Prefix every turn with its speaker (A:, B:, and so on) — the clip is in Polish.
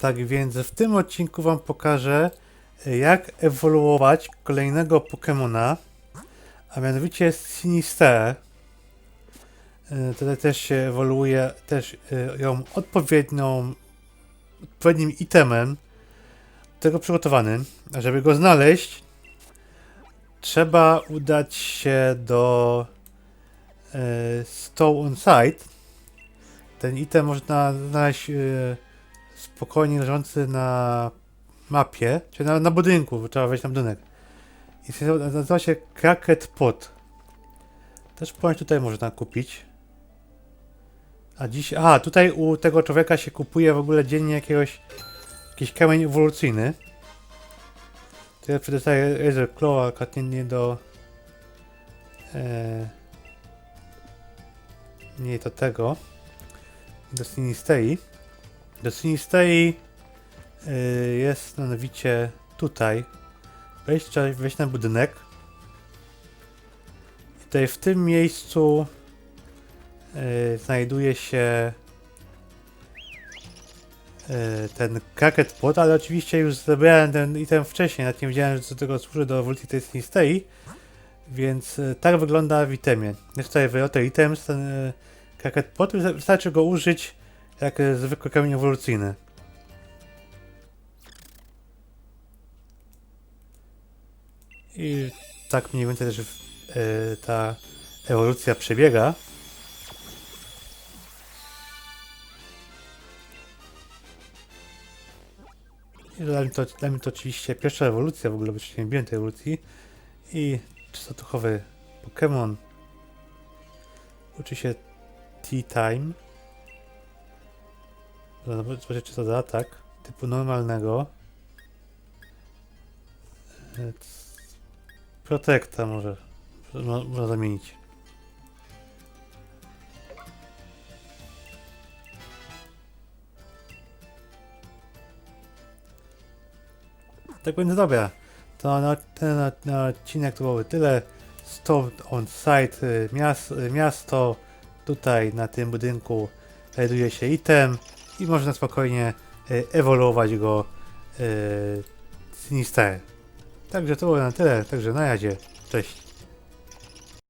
A: Tak więc w tym odcinku Wam pokażę, e, jak ewoluować kolejnego Pokemona, a mianowicie Sinister. E, Tutaj też się ewoluuje też e, ją odpowiednią, odpowiednim itemem, do tego przygotowanym. A żeby go znaleźć, trzeba udać się do Stow on Site. Ten item można znaleźć spokojnie leżący na mapie, czy na, na budynku, bo trzeba wejść na budynek. I nazywa- się Cracket Pot. Też ponoć tutaj można kupić. A dziś, a tutaj u tego człowieka się kupuje w ogóle dziennie jakiegoś, jakiś kamień ewolucyjny. To ja przedostaję Razer Claw, akurat nie do... E, nie do tego. Do Sinistei. Do Sinistei y, jest mianowicie tutaj. Wejść, trzeba na budynek. I Tutaj w tym miejscu y, znajduje się y, ten kraket pot, ale oczywiście już zebrałem ten item wcześniej, nawet nie wiedziałem, że do tego służy do ewolucji tej Sinistei. Więc tak wygląda w itemie. Jest tutaj wyroty items, ten y, pot, wystar- wystarczy go użyć jak e, zwykły kamień ewolucyjny. I tak mniej więcej też e, ta ewolucja przebiega. I dla mnie, to, dla mnie to oczywiście pierwsza ewolucja w ogóle, jeszcze nie tej ewolucji. I czystotuchowy Pokémon. Uczy się Tea Time. Zobaczcie, czy to da atak typu normalnego. Protekta może. mo- Można zamienić. Tak więc dobra. To na ten na, na odcinek to byłoby tyle. Stop on site, y, y, miasto. Tutaj na tym budynku znajduje się item i można spokojnie y, ewoluować go Sinister. Także to było na tyle, także na razie, cześć.